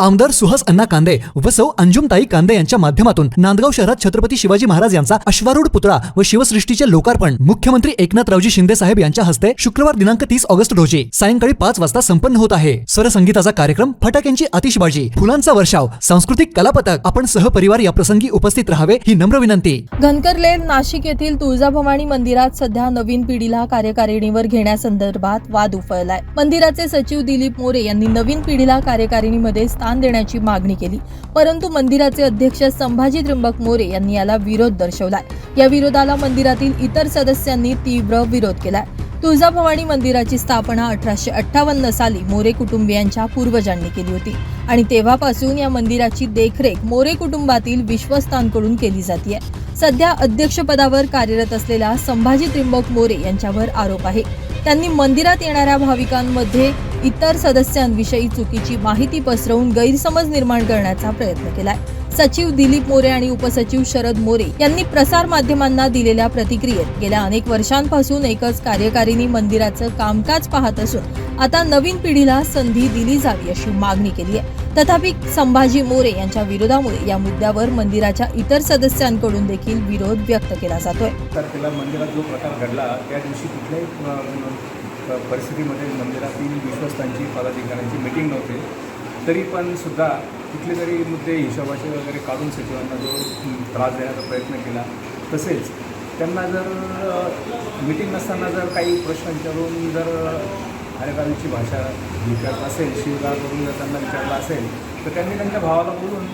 आमदार सुहास अण्णा कांदे व सौ अंजुमताई कांदे यांच्या माध्यमातून नांदगाव शहरात छत्रपती शिवाजी महाराज यांचा अश्वारूढ पुतळा व शिवसृष्टीचे लोकार्पण मुख्यमंत्री एकनाथरावजी शिंदे साहेब यांच्या हस्ते शुक्रवार दिनांक तीस ऑगस्ट रोजी सायंकाळी पाच वाजता संपन्न होत आहे. स्वरसंगीताचा कार्यक्रम फटाक्यांची आतिषबाजी फुलांचा वर्षाव सांस्कृतिक कलापथक आपण सहपरिवार या प्रसंगी उपस्थित राहावे ही नम्र विनंती. घनकरलेन नाशिक येथील तुळजाभवानी मंदिरात सध्या नवीन पिढीला कार्यकारिणीवर घेण्यासंदर्भात वाद उफळलाय. मंदिराचे सचिव दिलीप मोरे यांनी नवीन पिढीला कार्यकारिणीमध्ये स्थान देण्याची मागणी केली. परंतु मंदिराचे अध्यक्ष संभाजी त्र्यंबक मोरे यांनी याला विरोध दर्शवलाय. या विरोधाला मंदिरातील इतर सदस्यांनी तीव्र विरोध केलाय. तुळजाभवानी मंदिराची स्थापना अठराशे अठ्ठावन्न साली मोरे कुटुंबियांच्या पूर्वजांनी केली होती आणि तेव्हापासून या मंदिराची देखरेख मोरे कुटुंबातील विश्वस्तांकडून केली जाते सध्या अध्यक्षपदावर कार्यरत असलेल्या संभाजी त्रिंबक मोरे यांच्यावर आरोप आहे. त्यांनी मंदिरात येणाऱ्या भाविकांमध्ये इतर सदस्यांविषयी चुकीची माहिती पसरवून गैरसमज निर्माण करण्याचा प्रयत्न केलाय. सचिव दिलीप मोरे आणि उपसचिव शरद मोरे यांनी प्रसार माध्यमांना दिलेल्या प्रतिक्रियेत गेल्या अनेक वर्षांपासून एकच कार्यकारिणी मंदिराचं कामकाज पाहत असून आता नवीन पिढीला संधी दिली जावी अशी मागणी केली आहे. तथापि संभाजी मोरे यांच्या विरोधामुळे या मुद्द्यावर मंदिराच्या इतर सदस्यांकडून देखील विरोध व्यक्त केला जातोय. मंदिरात जो प्रकार घडला त्या दिवशी कुठल्याही परिस्थितीमध्ये मंदिरातील विश्वस्तांची पदाधिकाऱ्यांची मिटिंग नव्हती. तरी पण सुद्धा कुठले तरी मुद्दे हिशोबाचे वगैरे काढून सचिवांना जो त्रास देण्याचा प्रयत्न केला. तसेच त्यांना जर मिटिंग नसताना जर काही प्रश्न विचारून जर कार्यकारीची भाषा विचारत असेल शिवगाळ करून जर त्यांना विचारलं असेल तर त्यांनी त्यांच्या भावाला बोलून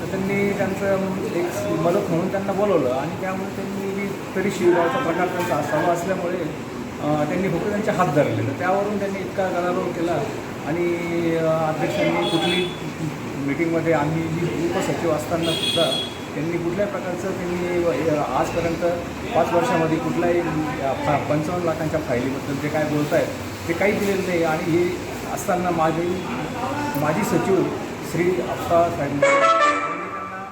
तर त्यांनी त्यांचं एक मदत म्हणून त्यांना बोलवलं आणि त्यामुळे त्यांनी तरी शिवगावचा प्रकार त्यांचा असावा असल्यामुळे त्यांनी फक्त त्यांचे हात धरले. तर त्यावरून त्यांनी इतका गदारोळ केला आणि अध्यक्षांनी कुठली मीटिंगमध्ये आम्ही जी उपसचिव असताना सुद्धा त्यांनी कुठल्या प्रकारचं त्यांनी आजपर्यंत पाच वर्षामध्ये कुठल्याही फा पंचावन्न लाखांच्या फायलीबद्दल जे काय बोलत आहेत ते काही दिलेलं नाही. आणि हे असताना माझी माजी सचिव श्री अप्पा साहेब त्यांना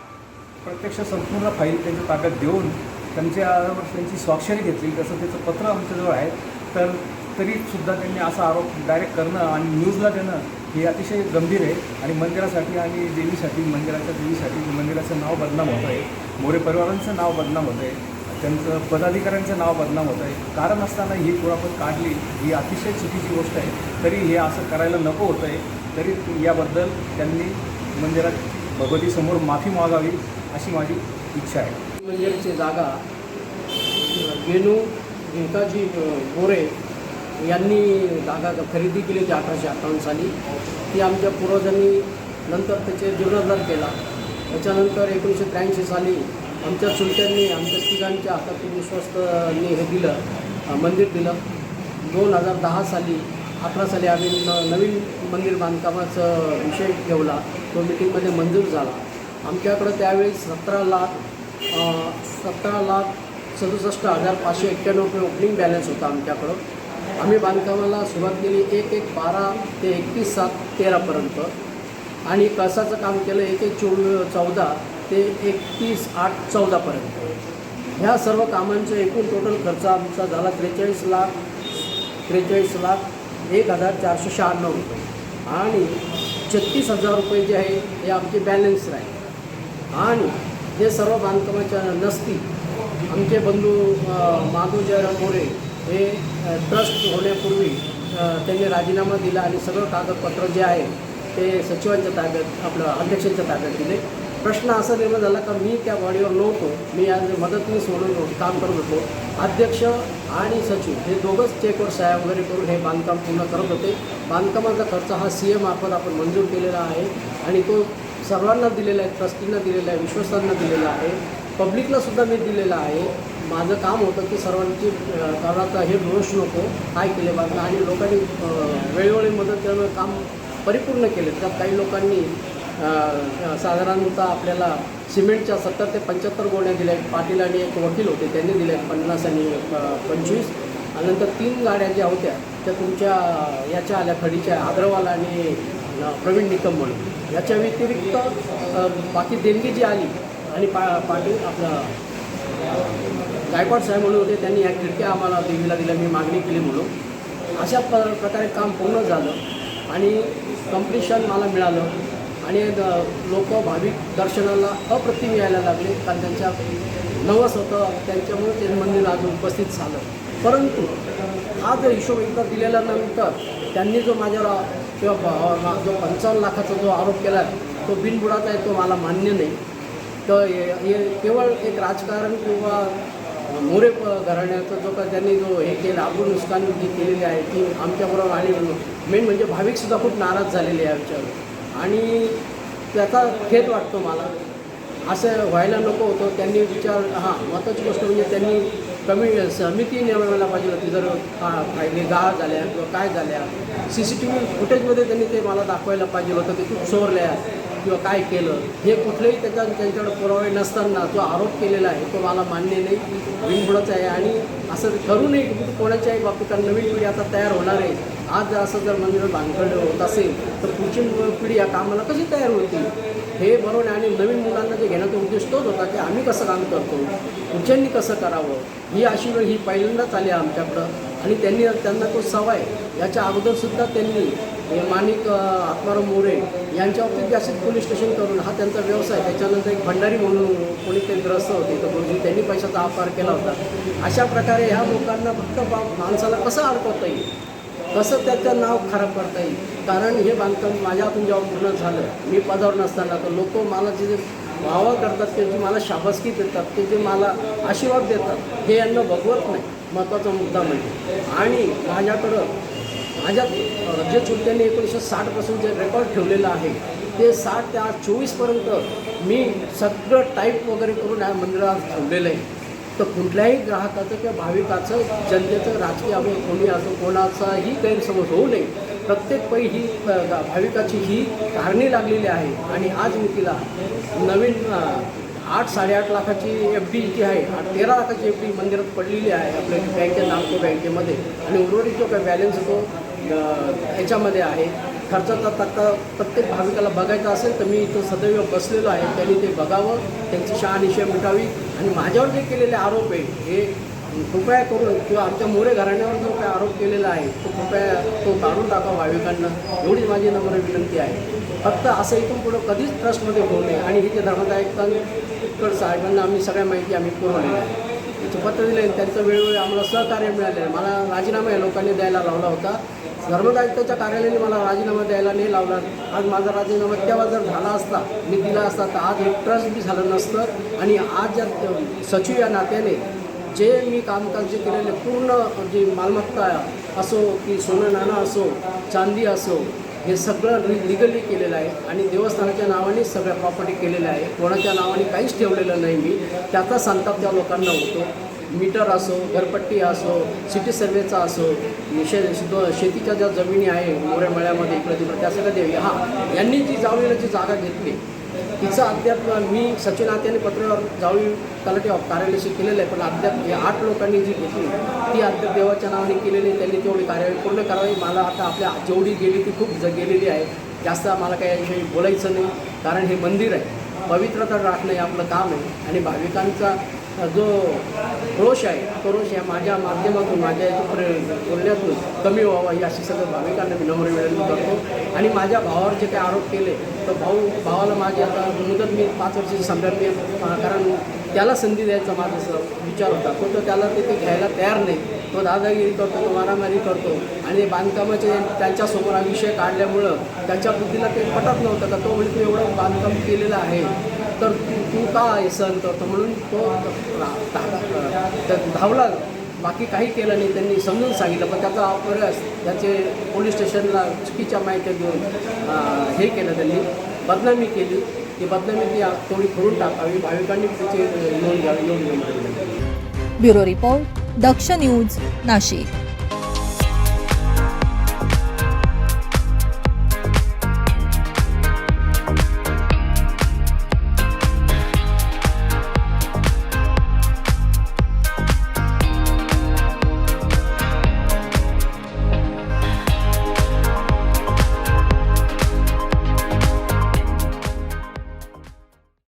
प्रत्यक्ष संपूर्ण फाईल त्यांच्या ताब्यात देऊन त्यांच्या त्यांची स्वाक्षरी घेतली तसं त्याचं पत्र आमच्याजवळ आहे तर तरीसुद्धा त्यांनी असा आरोप डायरेक्ट करणं आणि न्यूजला देणं हे अतिशय गंभीर आहे. आणि मंदिरासाठी आणि देवीसाठी मंदिराच्या देवीसाठी मंदिराचं नाव बदनाम होतं आहे मोरे परिवारांचं नाव बदनाम होतं आहे त्यांचं पदाधिकाऱ्यांचं नाव बदनाम होतं आहे कारण असताना ही कुरापत काढली ही अतिशय चुकीची गोष्ट आहे. तरी हे असं करायला नको होतं आहे. तरी याबद्दल त्यांनी मंदिरात भगवतीसमोर माफी मागावी अशी माझी इच्छा आहे. मंदिराची जागा. वेणू घेताजी गोरे यांनी जागा खरेदी केली होती अठराशे अठ्ठावन्न साली. ती आमच्या पूर्वजांनी नंतर त्याचे जीर्णोद्धार केला. त्याच्यानंतर एकोणीसशे त्र्याऐंशी साली आमच्या चुलत्यांनी आमच्या तिघांच्या हातातून विश्वस्तनी हे दिलं मंदिर दिलं. दोन हजार दहा साली अठरा साली आम्ही न नवीन मंदिर बांधकामाचा विषय ठेवला. तो मिटिंगमध्ये मंजूर झाला. आमच्याकडं त्यावेळेस सतरा लाख सतरा लाख सदुसष्ट हजार पाचशे एक्क्याण्णव रुपये ओपनिंग बॅलन्स होता आमच्याकडं. आम्ही बांधकामाला सुरुवात केली एक एक बारा ते एकतीस सात तेरापर्यंत. आणि कळसाचं काम केलं एक एक चोवी चौदा ते एकतीस आठ चौदापर्यंत. ह्या सर्व कामांचा एकूण टोटल खर्च आमचा झाला त्रेचाळीस लाख त्रेचाळीस लाख एक हजार चारशे शहाण्णव रुपये. आणि छत्तीस हजार रुपये जे आहे हे आमचे बॅलन्स राहील. आणि हे सर्व बांधकामाच्या नसती आमचे बंधू अ, जयराम मोरे हे ट्रस्ट होण्यापूर्वी त्यांनी राजीनामा दिला आणि सगळं कागदपत्र जे आहे ते सचिवांच्या ताब्यात आपलं अध्यक्षांच्या ताब्यात दिले. प्रश्न असा निर्माण झाला का मी त्या बॉडीवर नव्हतो. मी आज मदतनीस म्हणून काम करत होतो. अध्यक्ष आणि सचिव हे दोघंच चेकवर सह्या वगैरे करून हे बांधकाम पूर्ण करत होते. बांधकामाचा खर्च हा सी एम मार्फत आपण मंजूर केलेला आहे आणि तो सर्वांना दिलेला आहे ट्रस्टींना दिलेला आहे विश्वस्तांना दिलेला आहे. पब्लिकला सुद्धा मी दिलेला आहे. माझं काम होतं की सर्वांची कामाचा हे दोष नको. काय केले बांधलं आणि लोकांनी वेळोवेळी मदत त्यामुळे काम परिपूर्ण केले. त्यात काही लोकांनी साधारणतः आपल्याला सिमेंटच्या सत्तर ते पंच्याहत्तर गोण्या दिल्या आहेत. पाटील आणि एक वकील होते त्यांनी दिल्या आहेत पन्नास आणि पंचवीस. आणि नंतर तीन गाड्या ज्या होत्या त्या तुमच्या याच्या आल्या खडीच्या आग्रवाल आणि प्रवीण निकम म्हणून. याच्या व्यतिरिक्त बाकी देणगी जी आली आणि पा पाटील आपलं गायकवाड साहेब म्हणून होते त्यांनी या खिडक्या आम्हाला देवीला दिल्या मी मागणी केली म्हणून. अशा प प्रकारे काम पूर्ण झालं आणि कम्प्लिशन मला मिळालं आणि लोक भाविक दर्शनाला अप्रतिम यायला लागले कारण त्यांच्या नवस होतं त्यांच्यामुळे ते मंदिर आज उपस्थित झालं. परंतु हा जर हिशोब एकदा दिलेल्यानंतर त्यांनी जो माझ्यावर किंवा मा- जो पंचावन्न लाखाचा जो आरोप केला तो बिनबुडाचा आहे तो मला मान्य नाही. तर हे केवळ एक राजकारण किंवा मोरे प- घराण्याचं जो का त्यांनी जो हे केलं आपण नुकसान जी केलेली आहे ती आमच्याबरोबर आणि मेन म्हणजे भाविकसुद्धा खूप नाराज झालेले आहे आमच्यावर. आणि त्याचा खेद वाटतो मला. असं व्हायला नको होतं. त्यांनी विचार हां महत्त्वाची गोष्ट म्हणजे त्यांनी कमी समिती नेमवायला पाहिजे होती. जर का काही गाळ झाल्या किंवा काय झाल्या सी सी टी व्ही फुटेजमध्ये त्यांनी ते मला दाखवायला पाहिजे होतं. की खूप चोरल्या किंवा काय केलं. हे कुठलेही त्याच्या त्यांच्याकडे पुरावे नसताना जो आरोप केलेला आहे तो मला मान्य नाही. बिनबुडच आहे. आणि असं करू नये की कोणाच्याही बाबतीत नवीन पिढी आता तयार होणार आहे. आज असं जर मंदिर भानगड होत असेल तर पुढची पिढी या कामाला कशी तयार होती हे बरोबर आणि नवीन मुलांना जे घेण्याचा उद्देश तोच होता की आम्ही कसं काम करतो पुढच्यांनी कसं करावं ही अशी वेळ ही पहिल्यांदाच आली आमच्याकडं. आणि त्यांनी त्यांना तो सवय याच्या अगोदरसुद्धा त्यांनी माणिक आत्माराम मोरे यांच्या बाबतीत जास्त पोलीस स्टेशन करून हा त्यांचा व्यवसाय त्याच्यानंतर एक भंडारी म्हणून कोणी ते ग्रस्त होते तर गुरुजी त्यांनी पैशाचा आपार केला होता. अशा प्रकारे ह्या लोकांना फक्त माणसाला कसं अडकवता येईल? कसं त्याचं नाव खराब करता येईल कारण हे बांधकाम माझ्यातून जेव्हा पूर्ण झालं मी पदावर नसताना तर लोक मला जे वावा करतात ते जे मला शाबासकी देतात ते जे मला आशीर्वाद देतात हे यांना भगवत नाही महत्त्वाचा मुद्दा म्हणजे. आणि माझ्याकडं माझ्या राज्य जे चुलत्यांनी एकोणीसशे साठपासून जे रेकॉर्ड ठेवलेलं आहे ते साठ ते आठ चोवीसपर्यंत मी सगळं टाईप वगैरे करून या मंदिरात ठेवलेलं आहे. तर कुठल्याही ग्राहकाचं किंवा भाविकाचं जनतेचं राजकीय आपण कोणी असो कोणाचाही गैरसमज होऊ नये. प्रत्येक पै ही भाविकाची ही कारणी लागलेली आहे. आणि आज मी तिला नवीन आठ साडेआठ लाखाची एफ डी जी आहे. आठ तेरा लाखाची एफ डी मंदिरात पडलेली आहे आपल्या बँकेत नामको बँकेमध्ये. आणि उर्वरित जो काय बॅलन्स तो ह्याच्यामध्ये याच्यामध्ये आहे. खर्चाचा तक्ता प्रत्येक भाविकाला बघायचा असेल तर मी इथं सदैव बसलेलो आहे. त्यांनी ते बघावं त्यांची शहानिशय मिटावी आणि माझ्यावर जे केलेले आरोप आहे हे कृपया करून किंवा आमच्या मोरे घराण्यावर जो काय आरोप केलेला आहे तो कृपया तो काढून टाका भाविकांना. एवढीच माझी नम्र विनंती आहे. फक्त असं इथून पुढं कधीच ट्रस्टमध्ये होऊ नये. आणि हे जे धर्मदायिकांकड साहेबांना आम्ही सगळ्या माहिती आम्ही पुरवलेली आहे. त्याचं पत्र दिले त्यांचं वेळोवेळी आम्हाला सहकार्य मिळालं आहे. मला राजीनामा या लोकांनी द्यायला लावला होता. धर्मदायित्वाच्या कार्यालयाने मला राजीनामा द्यायला नाही लावला आज माझा राजीनामा तेव्हा जर झाला असता मी दिला असता तर आज एक ट्रस्ट बी झालं नसतं. आणि आज ज्या सचिव या नात्याने जे मी कामकाज जे केलेले पूर्ण जी मालमत्ता असो की सोनं नाणं असो चांदी असो हे सगळं लि लिगली केलेलं आहे आणि देवस्थानाच्या नावाने सगळ्या प्रॉपर्टी केलेल्या आहे. कोणाच्या नावाने काहीच ठेवलेलं नाही मी. त्याचा संताप त्या लोकांना होतो. मीटर असो घरपट्टी असो सिटी सर्वेचा असो शे दो- शेतीच्या ज्या जमिनी आहे मोऱ्यामळ्यामध्ये इकडे तिकडे त्या सगळ्या देवी हां यांनी जी जावळीला जी जागा घेतली तिचं अद्याप मी सचिन आत्याने पत्रावर जावळी तलाठी कार्यालयाशी केलेलं आहे पण अद्याप या आठ लोकांनी जी घेतली ती अद्याप देवाच्या नावाने केलेली त्यांनी तेवढी कार्यवाही पूर्ण करावी. मला आता आपल्या जेवढी गेली ती खूप ज गेलेली आहे. जास्त मला काही याविषयी बोलायचं नाही कारण हे मंदिर आहे. पवित्रता राखणं हे आपलं काम आहे. आणि भाविकांचा जो रोष आहे तो रोष या माझ्या माध्यमातून माझ्या याच्या बोलण्यातून कमी व्हावा ही अशी सगळं भाविकांना मी नम्र विनंती करतो. आणि माझ्या भावावर जे काही आरोप केले तर भाऊ भावाला माझी आता मुदत मी पाच वर्षाची संदर्भ कारण त्याला संधी द्यायचा माझा विचार होता. तो तो त्याला ते ते घ्यायला तयार नाही. तो दादागिरी करतो तो मारामारी करतो. आणि बांधकामाचे त्यांच्यासमोर हा विषय काढल्यामुळं त्याच्या बुद्धीला ते पटत नव्हतं. का तो म्हणजे तू एवढं बांधकाम केलेलं आहे. तर तू तू का हे तर करतो म्हणून तो धावला. बाकी काही केलं नाही त्यांनी समजून सांगितलं पण त्याचा अपरस त्याचे पोलीस स्टेशनला चुकीच्या माहिती देऊन हे केलं त्यांनी. बदनामी केली. ती बदनामी ती थोडी करून टाकावी. भाविकांनी त्याची नोंद घ्यावी नोंद घेऊन. Bureau report Daksh news Nashik.